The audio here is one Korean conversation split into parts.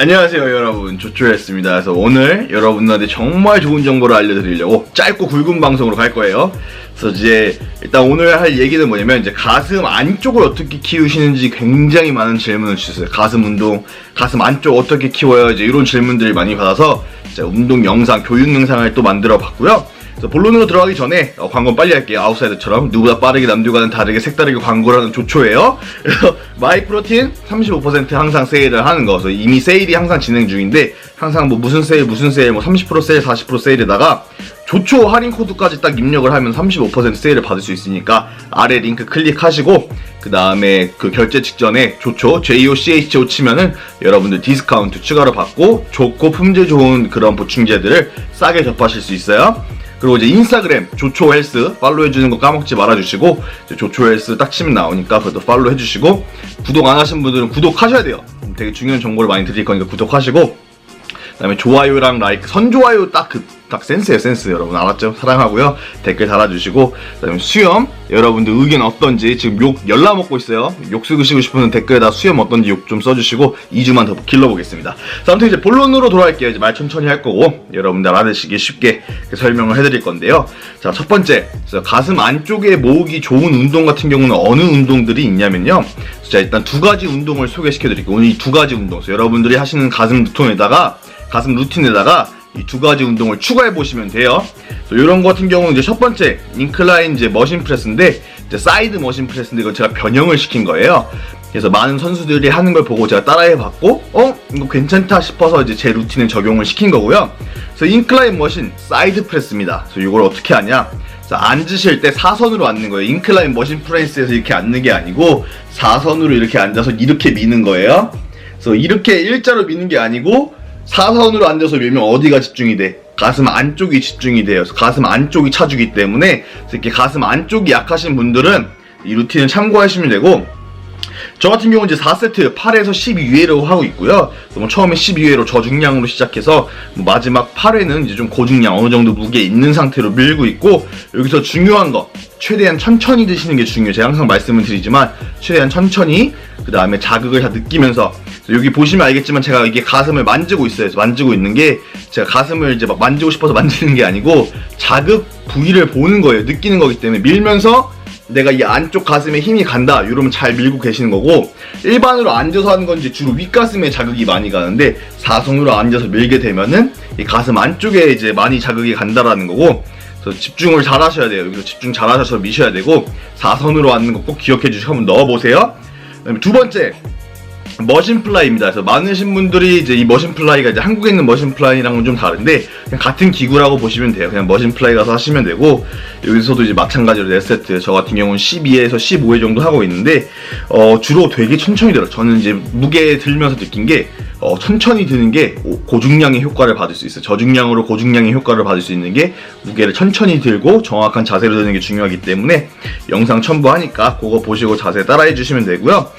안녕하세요 여러분. 조초였습니다. 그래서 오늘 여러분들한테 정말 좋은 정보를 알려드리려고 짧고 굵은 방송으로 갈 거예요. 그래서 이제 일단 오늘 할 얘기는 뭐냐면 이제 가슴 안쪽을 어떻게 키우시는지 굉장히 많은 질문을 주셨어요. 가슴 운동 가슴 안쪽 어떻게 키워요? 이제 이런 질문들을 많이 받아서 이제 운동 영상 교육 영상을 또 만들어 봤고요 그래서 본론으로 들어가기 전에 어, 광고 빨리 할게요. 아웃사이더처럼 누구보다 빠르게 남들과는 다르게 색다르게 광고를 하는 조초예요. 그래서 마이프로틴 35% 항상 세일을 하는 거. 그래서 이미 세일이 항상 진행 중인데 항상 뭐 무슨 세일 무슨 세일 뭐 30% 세일 40% 세일에다가 조초 할인 코드까지 딱 입력을 하면 35% 세일을 받을 수 있으니까 아래 링크 클릭하시고 그 다음에 그 결제 직전에 조초 JOCHO 치면은 여러분들 디스카운트 추가로 받고 좋고 품질 좋은 그런 보충제들을 싸게 접하실 수 있어요. 그리고 이제 인스타그램 조초 헬스 팔로우 해주는 거 까먹지 말아주시고 조초 헬스 딱 치면 나오니까 그것도 팔로우 해주시고 구독 안 하신 분들은 구독하셔야 돼요. 되게 중요한 정보를 많이 드릴 거니까 구독하시고 그다음에 좋아요랑 라이크 선좋아요 딱 그 딱 센스예요 센스. 여러분 알았죠? 사랑하고요. 댓글 달아주시고 그다음에 수염. 여러분들 의견 어떤지 지금 욕 열나 먹고 있어요. 욕 쓰시고 싶으면 댓글에다 수염 어떤지 욕 좀 써주시고 2주만 더 길러보겠습니다. 자 아무튼 이제 본론으로 돌아갈게요. 이제 말 천천히 할 거고 여러분들 알아듣시기 쉽게 이렇게 설명을 해드릴 건데요. 자 첫 번째. 가슴 안쪽에 모으기 좋은 운동 같은 경우는 어느 운동들이 있냐면요. 자 일단 두 가지 운동을 소개시켜 드릴게요. 오늘 이 두 가지 운동. 여러분들이 하시는 가슴 루틴에다가 가슴 루틴에다가 이 두 가지 운동을 추가해 보시면 돼요. 이런 거 같은 경우는 이제 첫 번째 인클라인 이제 머신 프레스인데 이제 사이드 머신 프레스인데 이건 제가 변형을 시킨 거예요. 그래서 많은 선수들이 하는 걸 보고 제가 따라해 봤고 어 이거 괜찮다 싶어서 이제 제 루틴에 적용을 시킨 거고요. 그래서 인클라인 머신 사이드 프레스입니다. 그래서 이걸 어떻게 하냐? 자, 앉으실 때 사선으로 앉는 거예요. 인클라인 머신 프레스에서 이렇게 앉는 게 아니고 사선으로 이렇게 앉아서 이렇게 미는 거예요. 그래서 이렇게 일자로 미는 게 아니고 사선으로 앉아서 밀면 어디가 집중이 돼? 가슴 안쪽이 집중이 돼요. 가슴 안쪽이 차주기 때문에 이렇게 가슴 안쪽이 약하신 분들은 이 루틴을 참고하시면 되고 저 같은 경우는 이제 4세트 8에서 12회로 하고 있고요. 뭐 처음에 12회로 저중량으로 시작해서 뭐 마지막 8회는 이제 좀 고중량 어느 정도 무게 있는 상태로 밀고 있고 여기서 중요한 거 최대한 천천히 드시는 게 중요해요. 제가 항상 말씀을 드리지만 최대한 천천히 그 다음에 자극을 다 느끼면서 여기 보시면 알겠지만 제가 이게 가슴을 만지고 있어요. 만지고 있는 게 제가 가슴을 이제 막 만지고 싶어서 만지는 게 아니고 자극 부위를 보는 거예요. 느끼는 거기 때문에. 밀면서 내가 이 안쪽 가슴에 힘이 간다. 이러면 잘 밀고 계시는 거고 일반으로 앉아서 하는 건 이제 주로 윗가슴에 자극이 많이 가는데 사선으로 앉아서 밀게 되면은 이 가슴 안쪽에 이제 많이 자극이 간다라는 거고 그래서 집중을 잘 하셔야 돼요. 여기서 집중 잘 하셔서 미셔야 되고 사선으로 앉는 거 꼭 기억해 주시고 한번 넣어 보세요. 두 번째 머신 플라이입니다. 그래서 많으신 분들이 이제 이 머신 플라이가 이제 한국에 있는 머신 플라이랑은 좀 다른데 그냥 같은 기구라고 보시면 돼요. 그냥 머신 플라이 가서 하시면 되고 여기서도 이제 마찬가지로 4세트 저 같은 경우는 12에서 15회 정도 하고 있는데 어, 주로 되게 천천히 들어. 저는 이제 무게 들면서 느낀 게 어, 천천히 드는 게 고중량의 효과를 받을 수 있어요. 저중량으로 고중량의 효과를 받을 수 있는 게 무게를 천천히 들고 정확한 자세로 드는 게 중요하기 때문에 영상 첨부하니까 그거 보시고 자세 따라해 주시면 되고요.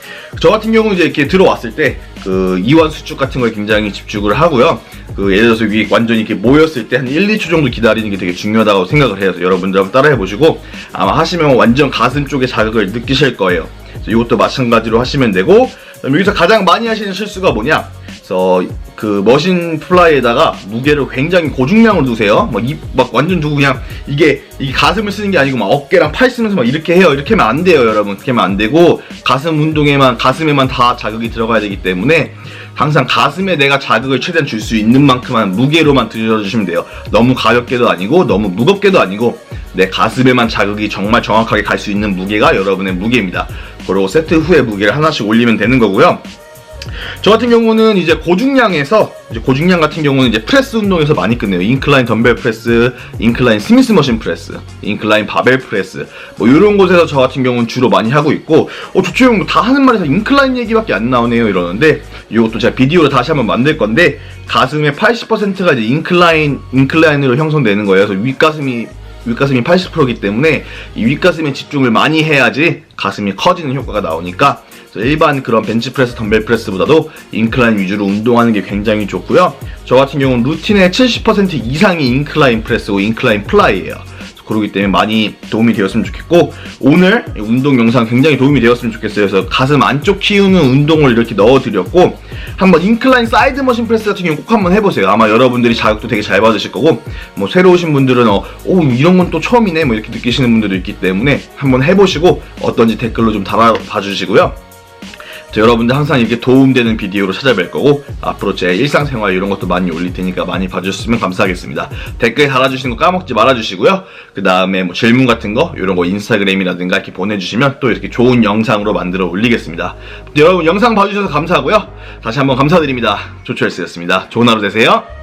저 같은 경우는 이제 이렇게 들어왔을 때 그 이완 수축 같은 거에 굉장히 집중을 하고요. 그 예를 들어서 위에 완전히 이렇게 모였을 때 한 1, 2초 정도 기다리는 게 되게 중요하다고 생각을 해요. 여러분들 한번 따라해 보시고 아마 하시면 완전 가슴 쪽에 자극을 느끼실 거예요. 이것도 마찬가지로 하시면 되고 여기서 가장 많이 하시는 실수가 뭐냐? 그래서 그 머신 플라이에다가 무게를 굉장히 고중량으로 두세요. 막, 이, 막 완전 두고 그냥 이게, 이게 가슴을 쓰는 게 아니고 막 어깨랑 팔 쓰면서 막 이렇게 해요. 이렇게 하면 안 돼요, 여러분. 그렇게 하면 안 되고 가슴 운동에만 가슴에만 다 자극이 들어가야 되기 때문에 항상 가슴에 내가 자극을 최대한 줄 수 있는 만큼만 무게로만 들여주시면 돼요. 너무 가볍게도 아니고 너무 무겁게도 아니고 내 가슴에만 자극이 정말 정확하게 갈 수 있는 무게가 여러분의 무게입니다. 그리고 세트 후에 무게를 하나씩 올리면 되는 거고요. 저 같은 경우는 이제 고중량에서 이제 고중량 같은 경우는 이제 프레스 운동에서 많이 끝내요. 인클라인 덤벨 프레스, 인클라인 스미스 머신 프레스, 인클라인 바벨 프레스 뭐 이런 곳에서 저 같은 경우는 주로 많이 하고 있고 어 조초형 뭐다 하는 말에서 인클라인 얘기밖에 안 나오네요 이러는데 이것도 제가 비디오로 다시 한번 만들 건데 가슴의 80%가 이제 인클라인 인클라인으로 형성되는 거예요. 그래서 윗가슴이 윗가슴이 80%이기 때문에 이 윗가슴에 집중을 많이 해야지 가슴이 커지는 효과가 나오니까 일반 그런 벤치프레스, 덤벨프레스보다도 인클라인 위주로 운동하는 게 굉장히 좋고요. 저 같은 경우는 루틴의 70% 이상이 인클라인 프레스고 인클라인 플라이예요. 그러기 때문에 많이 도움이 되었으면 좋겠고 오늘 운동 영상 굉장히 도움이 되었으면 좋겠어요. 그래서 가슴 안쪽 키우는 운동을 이렇게 넣어드렸고 한번 인클라인 사이드 머신 프레스 같은 경우 꼭 한번 해보세요. 아마 여러분들이 자극도 되게 잘 받으실 거고 뭐 새로 오신 분들은 어, 오 이런 건 또 처음이네 뭐 이렇게 느끼시는 분들도 있기 때문에 한번 해보시고 어떤지 댓글로 좀 달아봐 주시고요. 저 여러분들 항상 이렇게 도움되는 비디오로 찾아뵐 거고 앞으로 제 일상생활 이런 것도 많이 올릴 테니까 많이 봐주시면 감사하겠습니다. 댓글 달아주시는 거 까먹지 말아주시고요. 그 다음에 뭐 질문 같은 거 이런 거 인스타그램이라든가 이렇게 보내주시면 또 이렇게 좋은 영상으로 만들어 올리겠습니다. 여러분 영상 봐주셔서 감사하고요. 다시 한번 감사드립니다. 조철스였습니다. 좋은 하루 되세요.